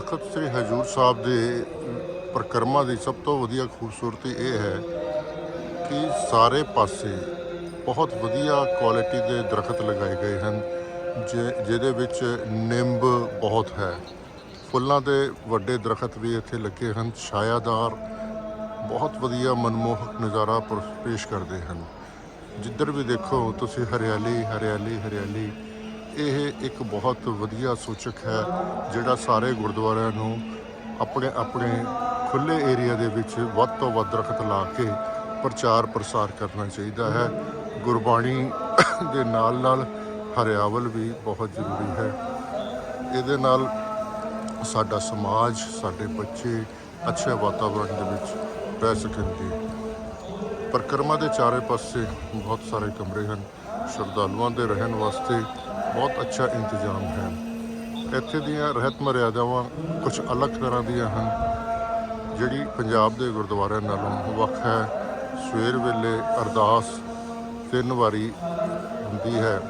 ਤਖਤ ਸ੍ਰੀ ਹਜੂਰ ਸਾਹਿਬ ਦੇ ਪ੍ਰਕਰਮਾ ਦੀ ਸਭ ਤੋਂ ਵਧੀਆ ਖੂਬਸੂਰਤੀ ਇਹ ਹੈ ਕਿ ਸਾਰੇ ਪਾਸੇ ਬਹੁਤ ਵਧੀਆ ਕੁਆਲਿਟੀ ਦੇ ਦਰਖਤ ਲਗਾਏ ਗਏ ਹਨ, ਜਿ- ਜਿਹਦੇ ਵਿੱਚ ਨਿੰਬ ਬਹੁਤ ਹੈ। ਫੁੱਲਾਂ ਦੇ ਵੱਡੇ ਦਰਖਤ ਵੀ ਇੱਥੇ ਲੱਗੇ ਹਨ, ਛਾਇਆਦਾਰ ਬਹੁਤ ਵਧੀਆ ਮਨਮੋਹਕ ਨਜ਼ਾਰਾ ਪੇਸ਼ ਕਰਦੇ ਹਨ। ਜਿੱਧਰ ਵੀ ਦੇਖੋ, ਤੁਸੀਂ ਹਰਿਆਲੀ ਹਰਿਆਲੀ ਹਰਿਆਲੀ ਇਹ ਇੱਕ ਬਹੁਤ ਵਧੀਆ ਸੂਚਕ ਹੈ, ਜਿਹੜਾ ਸਾਰੇ ਗੁਰਦੁਆਰਿਆਂ ਨੂੰ ਆਪਣੇ ਆਪਣੇ ਖੁੱਲੇ ਏਰੀਆ ਦੇ ਵਿੱਚ ਵੱਧ ਤੋਂ ਵੱਧ ਦਰਖਤ ਲਾ ਕੇ ਪ੍ਰਚਾਰ ਪ੍ਰਸਾਰ ਕਰਨਾ ਚਾਹੀਦਾ ਹੈ। ਗੁਰਬਾਣੀ ਦੇ ਨਾਲ ਨਾਲ ਹਰਿਆਵਲ ਵੀ ਬਹੁਤ ਜ਼ਰੂਰੀ ਹੈ। ਇਹਦੇ ਨਾਲ ਸਾਡਾ ਸਮਾਜ, ਸਾਡੇ ਬੱਚੇ ਅੱਛੇ ਵਾਤਾਵਰਣ ਦੇ ਵਿੱਚ ਰਹਿ ਸਕਣਗੇ। ਪਰਿਕਰਮਾ ਦੇ ਚਾਰੇ ਪਾਸੇ ਬਹੁਤ ਸਾਰੇ ਕਮਰੇ ਹਨ। ਸ਼ਰਧਾਲੂਆਂ ਦੇ ਰਹਿਣ ਵਾਸਤੇ ਬਹੁਤ ਅੱਛਾ ਇੰਤਜ਼ਾਮ ਹੈ। ਇੱਥੇ ਦੀਆਂ ਰਹਿਤ ਮਰਿਆਦਾਵਾਂ ਕੁਝ ਅਲੱਗ ਤਰ੍ਹਾਂ ਦੀਆਂ ਹਨ। ਜਿਹੜੀ ਪੰਜਾਬ ਦੇ ਗੁਰਦੁਆਰਿਆਂ ਨਾਲੋਂ ਵੱਖ ਹੈ। ਸਵੇਰ ਵੇਲੇ ਅਰਦਾਸ ਤਿੰਨ ਵਾਰੀ ਹੁੰਦੀ ਹੈ।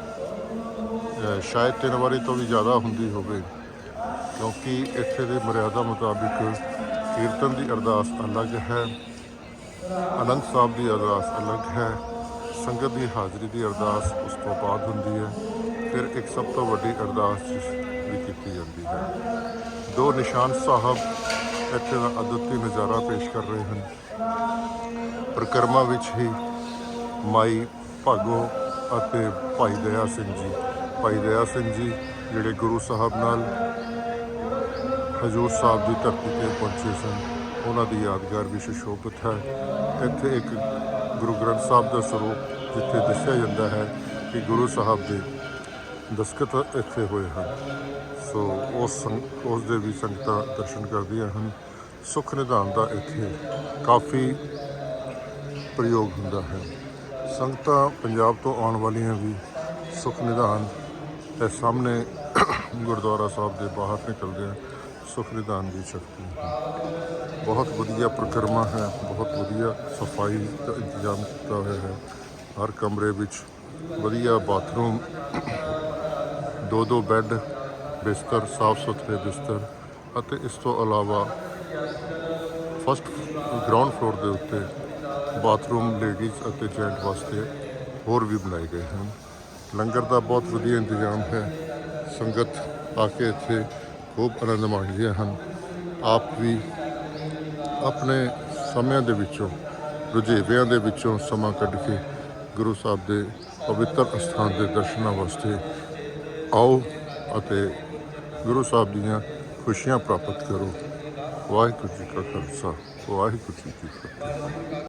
ਸ਼ਾਇਦ ਤਿੰਨ ਵਾਰੀ ਤੋਂ ਵੀ ਜ਼ਿਆਦਾ ਹੁੰਦੀ ਹੋਵੇ। ਕਿਉਂਕਿ ਇੱਥੇ ਦੇ ਮਰਿਆਦਾ ਮੁਤਾਬਿਕ ਕੀਰਤਨ ਦੀ ਅਰਦਾਸ ਅਲੱਗ ਹੈ। ਅਨੰਦ ਸਾਹਿਬ ਦੀ ਅਰਦਾਸ ਅਲੱਗ ਹੈ। ਸੰਗਤ ਦੀ ਹਾਜ਼ਰੀ ਦੀ ਅਰਦਾਸ ਉਸ ਤੋਂ ਬਾਅਦ ਹੁੰਦੀ ਹੈ। ਫਿਰ ਇੱਕ ਸਭ ਤੋਂ ਵੱਡੀ ਅਰਦਾਸ ਵੀ ਕੀਤੀ ਜਾਂਦੀ ਹੈ। ਦੋ ਨਿਸ਼ਾਨ ਸਾਹਿਬ ਇੱਥੇ ਦਾ ਅਦੁੱਤੀ ਨਜ਼ਾਰਾ ਪੇਸ਼ ਕਰ ਰਹੇ ਹਨ। ਪ੍ਰਕਰਮਾ ਵਿੱਚ ਹੀ ਮਾਈ ਭਾਗੋ ਅਤੇ ਭਾਈ ਦਇਆ ਸਿੰਘ ਜੀ, ਭਾਈ ਦਇਆ ਸਿੰਘ ਜੀ ਜਿਹੜੇ ਗੁਰੂ ਸਾਹਿਬ ਨਾਲ ਹਜੂਰ ਸਾਹਿਬ ਦੀ ਧਰਤੀ ਤੇ ਪਹੁੰਚੇ ਸਨ, ਉਹਨਾਂ ਦੀ ਯਾਦਗਾਰ ਵੀ ਸੁਸ਼ੋਭਿਤ ਹੈ। ਇੱਥੇ ਇੱਕ ਗੁਰੂ ਗ੍ਰੰਥ ਸਾਹਿਬ ਦਾ ਸਰੂਪ ਜਿੱਥੇ ਦੱਸਿਆ ਜਾਂਦਾ ਹੈ ਕਿ ਗੁਰੂ ਸਾਹਿਬ ਦੇ ਦਸਖਤ ਇੱਥੇ ਹੋਏ ਹਨ। ਸੋ ਉਸ ਸੰਗ- ਉਸ ਦੇ ਵੀ ਸੰਗਤਾਂ ਦਰਸ਼ਨ ਕਰਦੀਆਂ ਹਨ। ਸੁਖ ਨਿਧਾਨ ਦਾ ਇੱਥੇ ਕਾਫੀ ਪ੍ਰਯੋਗ ਹੁੰਦਾ ਹੈ। ਸੰਗਤਾਂ ਪੰਜਾਬ ਤੋਂ ਆਉਣ ਵਾਲੀਆਂ ਵੀ ਸੁਖ ਨਿਧਾਨ ਦੇ ਸਾਹਮਣੇ ਗੁਰਦੁਆਰਾ ਸਾਹਿਬ ਦੇ ਬਾਹਰ ਨਿਕਲਦੇ ਆ ਸੁਖ ਨਿਧਾਨ ਦੀ ਸ਼ਕਤੀ ਹੈ। ਬਹੁਤ ਵਧੀਆ ਪ੍ਰਕਰਮਾ ਹੈ। ਬਹੁਤ ਵਧੀਆ ਸਫ਼ਾਈ ਦਾ ਇੰਤਜ਼ਾਮ ਕੀਤਾ ਹੋਇਆ ਹੈ। ਹਰ ਕਮਰੇ ਵਿੱਚ ਵਧੀਆ ਬਾਥਰੂਮ ਦੋ ਦੋ ਬੈੱਡ ਬਿਸਤਰ ਸਾਫ਼ ਸੁਥਰੇ ਬਿਸਤਰ ਅਤੇ ਇਸ ਤੋਂ ਇਲਾਵਾ ਫਸਟ ਗਰਾਊਂਡ ਫਲੋਰ ਦੇ ਉੱਤੇ ਬਾਥਰੂਮ ਲੇਡੀਜ਼ ਅਤੇ ਜੈਂਟ ਵਾਸਤੇ ਹੋਰ ਵੀ ਬਣਾਏ ਗਏ ਹਨ। ਲੰਗਰ ਦਾ ਬਹੁਤ ਵਧੀਆ ਇੰਤਜ਼ਾਮ ਹੈ। ਸੰਗਤ ਆ ਕੇ ਇੱਥੇ ਖੂਬ ਆਨੰਦ ਮਾਣਦੀਆਂ ਹਨ। ਆਪ ਵੀ ਆਪਣੇ ਸਮਿਆਂ ਦੇ ਵਿੱਚੋਂ, ਰੁਝੇਵਿਆਂ ਦੇ ਵਿੱਚੋਂ ਸਮਾਂ ਕੱਢ ਕੇ ਗੁਰੂ ਸਾਹਿਬ ਦੇ ਪਵਿੱਤਰ ਅਸਥਾਨ ਦੇ ਦਰਸ਼ਨਾਂ ਵਾਸਤੇ ਆਓ ਅਤੇ ਗੁਰੂ ਸਾਹਿਬ ਦੀਆਂ ਖੁਸ਼ੀਆਂ ਪ੍ਰਾਪਤ ਕਰੋ। ਵਾਹਿਗੁਰੂ ਜੀ ਕਾ ਖਾਲਸਾ, ਵਾਹਿਗੁਰੂ ਜੀ ਕੀ ਫਤਿਹ।